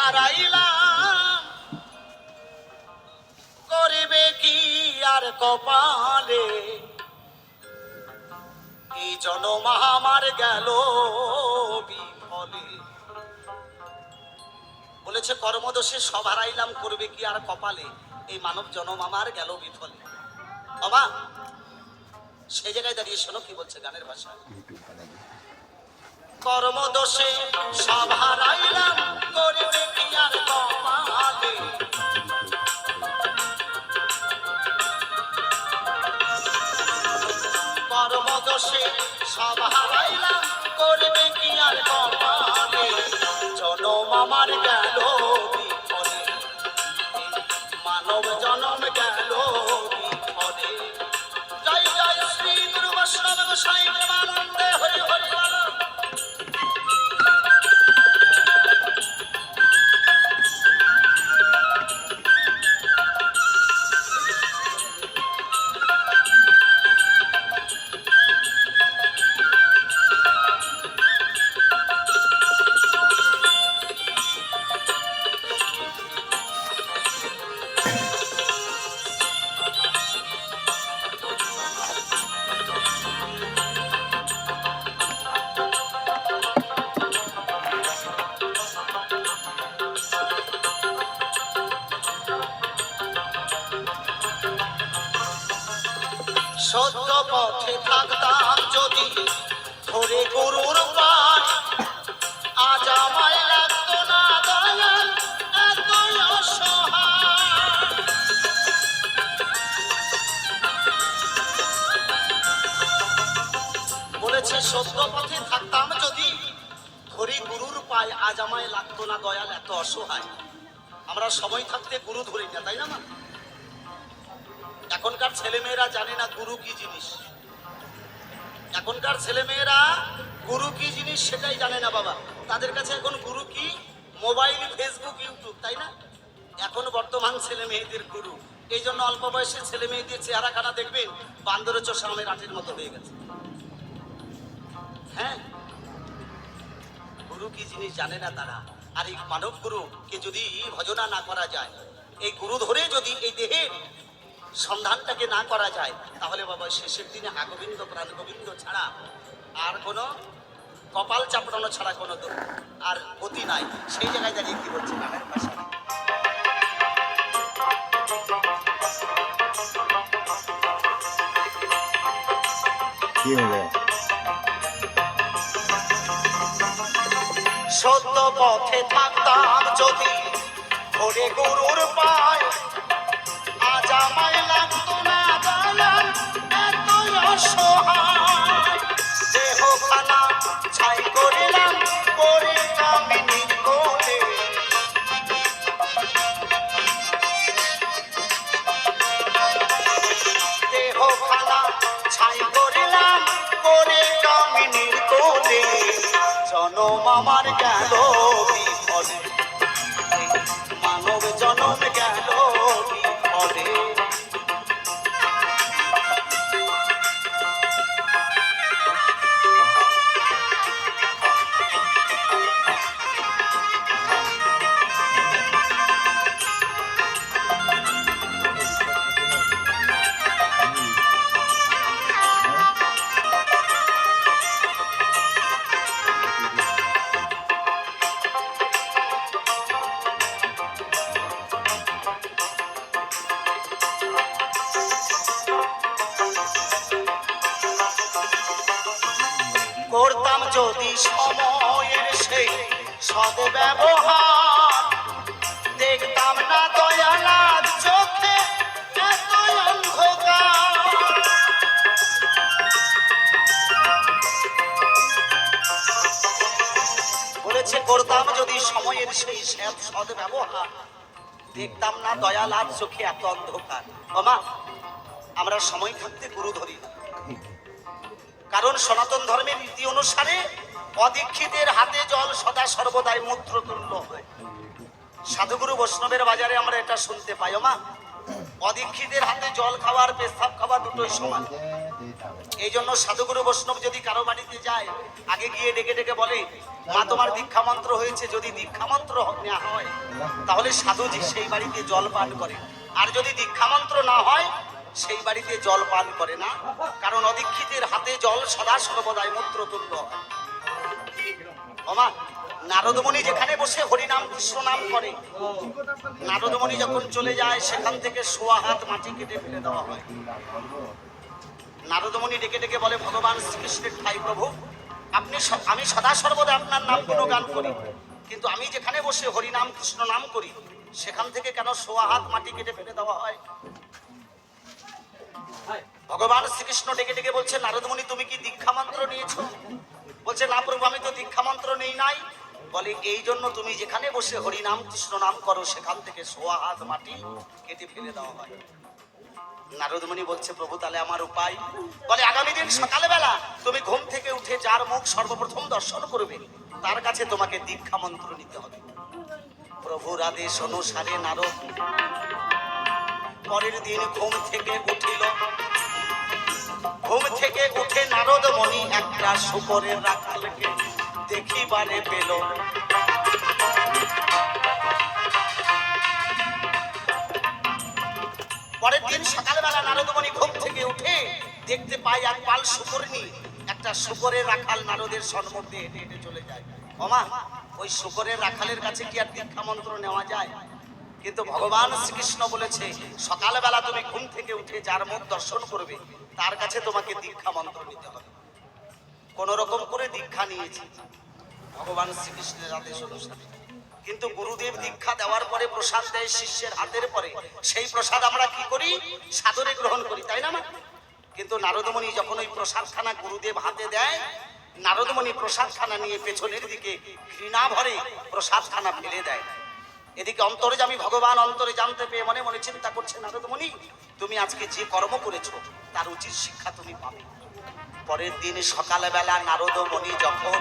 হারাইলাম। করিবে কি আর কপালে? এই জনম আমার গেল বিফলে? বলেছে কর্মদোষে সব হারাইলাম করবে কি আর কপালে? এই মানব জনম আমার গেল বিফলে। বাবা সেই জায়গায় দাঁড়িয়ে শোনো কি বলছে গানের ভাষা। কর্মদোষে সব সব হারাইলাম করবে কি আর কপালে জনম আমার গেল মানব জনম গেল জয় জয়, শ্রী গুরু বৈষ্ণব গোসাই প্রেমানন্দে হরি হরি। সত্য পথে থাকতাম যদি ধরে গরুর পায় আজ আমায় লাগতো না দয়াল, এতই বলেছে সত্য পথে থাকতাম যদি ধরি গুরুর পায়, আজ আমায় লাগতো না দয়াল, এত অসহায়। আমরা সময় থাকতে গুরু ধরি না তাই না এখনকার ছেলেমেয়েরা জানে না গুরু কি জিনিস। এখনকার ছেলেমেয়েরা গুরু কি জিনিস সেটাই জানে না বাবা। তাদের কাছে এখন গুরু কি? মোবাইল, ফেসবুক, ইউটিউব, তাই না? এখন বর্তমান ছেলে মেয়েদের গুরু। এই জন্য অল্প বয়সের ছেলে মেয়েদের চেহারাখানা দেখবেন, বান্দরের চোষামের আটের মতো হয়ে গেছে। হ্যাঁ? গুরু কি জিনিস জানে না তারা? আর এই মানব গুরুকে যদি ভজনা না করা যায়, এই গুরু ধরে যদি এই দেহের সন্ধানটাকে না করা যায় তাহলে বাবা শেষের দিনে হাগোবিন্দ প্রাণ গোবিন্দ ছাড়া আর কোনো কপাল চাপড়ানো ছাড়া কোনো আর গতি নাই। সেই জায়গায় দাঁড়িয়ে কি বলছে গানের ভাষা কি হলো? সত্য পথে থাকতাম যদি ধরে গরুর পায় আজ আমায় অসহায় দেহ খানা ছাই করিলাম পরে কামিনীর কোলে দেহ খানা ছাই করিলাম করে কামিনীর কোলে জনম আমার গেল বিফলে। মানব জনম গেল বিফলে। যদি সময়ের সেই সদ্ব্যবহার দেখতাম না দয়ালার চোখে এত অন্ধকার। বলেছে, করতাম যদি সময়ের সেই সদ ব্যবহার, দেখতাম না দয়াল আর চোখে এত অন্ধকার। মামা আমরা সময় থাকতে গুরু ধরি না। কারণ সনাতন ধর্মের রীতি অনুসারে অদীক্ষিতের হাতে জল সদা সর্বদাই মূত্রতুল্য হয়। সাধুগুরু বৈষ্ণবের বাজারে আমরা এটা শুনতে পাই। মা অদীক্ষিতের হাতে জল খাওয়ার পেশাব খাওয়া দুটোই সমান। এই জন্য সাধুগুরু বৈষ্ণব যদি কারও বাড়িতে যায়, আগে গিয়ে ডেকে ডেকে বলে, মা, তোমার দীক্ষা মন্ত্র হয়েছে, যদি দীক্ষা মন্ত্র নেওয়া হয়, তাহলে সাধুজি সেই বাড়িতে জল পান করে আর যদি দীক্ষা মন্ত্র না হয় সেই বাড়িতে জল পান করে না, কারণ অদীক্ষিতের হাতে জল সদা সর্বদাই মূত্র তুল্য হয় ওমা, নারদমণি যেখানে বসে হরিনাম কৃষ্ণ নাম করে, নারদমণি যখন চলে যায়, সেখান থেকে সোয়া হাত মাটি কেটে ফেলে দেওয়া হয়। নারদমণি ডেকে ডেকে বলে, ভগবান শ্রীকৃষ্ণের ঠাই প্রভু, আপনি আমি সদা সর্বদা আপনার নাম গুণগান করি। কিন্তু আমি যেখানে বসে হরিনাম কৃষ্ণ নাম করি, সেখান থেকে কেন সোয়া হাত মাটি কেটে ফেলে দেওয়া হয়? ভগবান শ্রীকৃষ্ণ ডেকে ডেকে বলছে, নারদমণি, তুমি কি দীক্ষা মন্ত্র নিয়েছো? বলছে, না প্রভু, আমি তো দীক্ষা মন্ত্র নেই নাই। বলে, এই জন্য তুমি যেখানে বসে হরিনাম, কৃষ্ণ নাম করো, সেখান থেকে সোয়া হাত মাটি কেটে ফেলে দেওয়া হয়। নারদমণি বলছে, প্রভু, তাহলে আমার উপায়? বলে, আগামী দিন সকালবেলা তুমি ঘুম থেকে উঠে যার মুখ সর্বপ্রথম দর্শন করবে, তার কাছে তোমাকে দীক্ষা মন্ত্র নিতে হবে। প্রভুর আদেশ অনুসারে নারদ। পরের দিন ঘুম থেকে উঠিল ঘুম থেকে উঠে নারদ মণি একটা শুকরের রাখালকে দেখিবারে পেল। পরের দিন সকালবেলা নারদমণি ঘুম থেকে উঠে দেখতে পাই এক পাল শুকরনি একটা শুকরের রাখাল নারদের সম্মুখে হেঁটে হেঁটে চলে যায়। ওমা, ওই শুকরের রাখালের কাছে কি আর দীক্ষা মন্ত্র নেওয়া যায়? কিন্তু ভগবান শ্রীকৃষ্ণ বলেছে, সকালবেলা তুমি ঘুম থেকে উঠে যার মুখ দর্শন করবে, তার কাছে তোমাকে দীক্ষা মন্ত্র নিতে হবে। কোন রকম করে দীক্ষা নিয়েছি। ভগবান শ্রীকৃষ্ণের আদেশ অনুসারে। কিন্তু গুরুদেব দীক্ষা দেওয়ার পরে, প্রসাদ দেয় শিষ্যের হাতের পরে। সেই প্রসাদ আমরা কি করি? সাদরে গ্রহণ করি, তাই না? কিন্তু নারদমণি যখন ওই প্রসাদখানা গুরুদেব হাতে দেয়, নারদমণি প্রসাদখানা নিয়ে পেছনের দিকে ঘৃণা ভরে প্রসাদখানা ফেলে দেয়। এদিকে অন্তরে যে আমি ভগবান, অন্তরে জানতে পেয়ে মনে মনে চিন্তা করছে, নারদমণি, তুমি আজকে যে কর্ম করেছ, তার উচিত শিক্ষা তুমি পাবে। পরের দিন সকালবেলা নারদমণি যখন